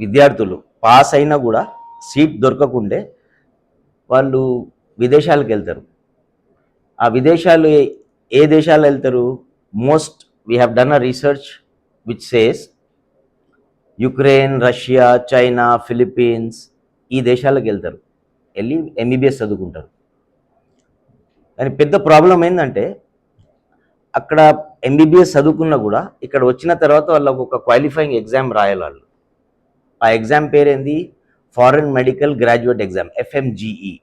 విద్యార్థులు పాస్ అయినా కూడా సీట్ దొరకకుండే వాళ్ళు విదేశాలకు వెళ్తారు. ఆ విదేశాలు ఏ- ఏ దేశాలు వెళ్తారు? Most we have done a research which says Ukraine Russia China Philippines ఈ దేశాలకు వెళ్తారు. వెళ్ళి ఎంబీబీఎస్ చదువుకుంటారు. కానీ పెద్ద ప్రాబ్లం ఏంటంటే అక్కడ ఎంబీబీఎస్ చదువుకున్నా కూడా ఇక్కడ వచ్చిన తర్వాత వాళ్ళకు ఒక క్వాలిఫైయింగ్ ఎగ్జామ్ రాయాలి వాళ్ళు. ఆ ఎగ్జామ్ పేరేంది? Foreign medical graduate exam FMGE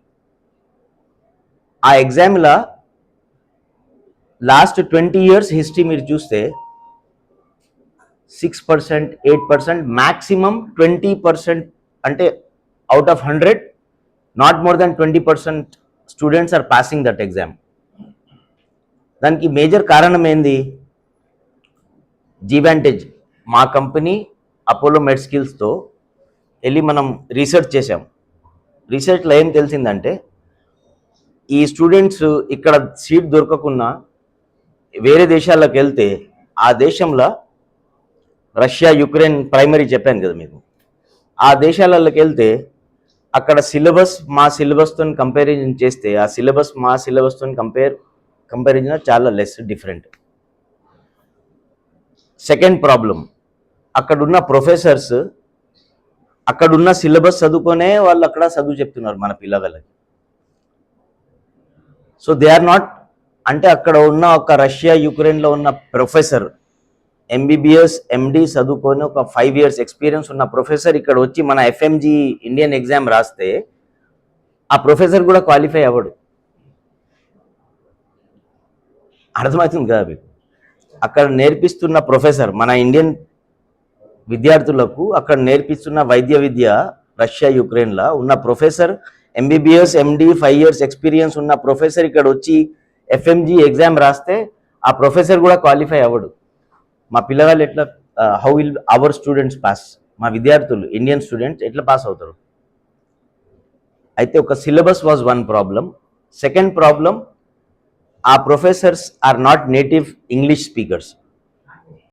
ఆ ఎగ్జామ్లో లాస్ట్ ట్వంటీ ఇయర్స్ హిస్టరీ మీరు చూస్తే six percent eight percent maximum twenty percent అంటే out of hundred not more than twenty percent students are passing that exam దానికి మేజర్ కారణం ఏంది? జీవాంటేజ్ మా కంపెనీ అపోలో మెడ్ స్కిల్స్తో వెళ్ళి మనం రీసెర్చ్ చేసాం రీసెర్చ్లో ఏం తెలిసిందంటే ఈ స్టూడెంట్స్ ఇక్కడ సీట్ దొరకకుండా వేరే దేశాలకు వెళ్తే ఆ దేశంలో రష్యా యుక్రెయిన్ ప్రైమరీ చెప్పాను కదా మీకు. ఆ దేశాలలోకి వెళ్తే అక్కడ సిలబస్ మా సిలబస్తో కంపేరిజన్ చేస్తే ఆ సిలబస్ మా సిలబస్తో కంపేర్ కంపారిజన్ చాలా లెస్ డిఫరెంట్ సెకండ్ ప్రాబ్లం అక్కడున్న ప్రొఫెసర్స్ అక్కడున్న సిలబస్ చదువుకొనే వాళ్ళు అక్కడ చదువు చెప్తున్నారు మన పిల్లగాళ్ళకి సో దే ఆర్ నాట్ అంటే అక్కడ ఉన్న ఒక రష్యా యుక్రెయిన్లో ఉన్న ప్రొఫెసర్ ఎంబీబీఎస్ ఎండి చదువుకొని ఒక ఫైవ్ ఇయర్స్ ఎక్స్పీరియన్స్ ఉన్న ప్రొఫెసర్ ఇక్కడ వచ్చి మన ఎఫ్ఎంజీ ఇండియన్ ఎగ్జామ్ రాస్తే ఆ ప్రొఫెసర్ కూడా క్వాలిఫై అవ్వడు. అర్థమవుతుంది కదా మీకు? అక్కడ నేర్పిస్తున్న ప్రొఫెసర్ మన ఇండియన్ విద్యార్థులకు అక్కడ నేర్పిస్తున్న వైద్య విద్య రష్యా యుక్రెయిన్లో ఉన్న professor MBBS MD five years experience ఉన్న ప్రొఫెసర్ ఇక్కడ వచ్చి ఎఫ్ఎంజి ఎగ్జామ్ రాస్తే ఆ ప్రొఫెసర్ కూడా క్వాలిఫై అవ్వడు. మా పిల్లగాళ్ళు ఎట్లా how will our students pass మా విద్యార్థులు ఇండియన్ స్టూడెంట్స్ ఎట్లా పాస్ అవుతారు? అయితే ఒక syllabus was one problem second problem ఆ professors are not native English speakers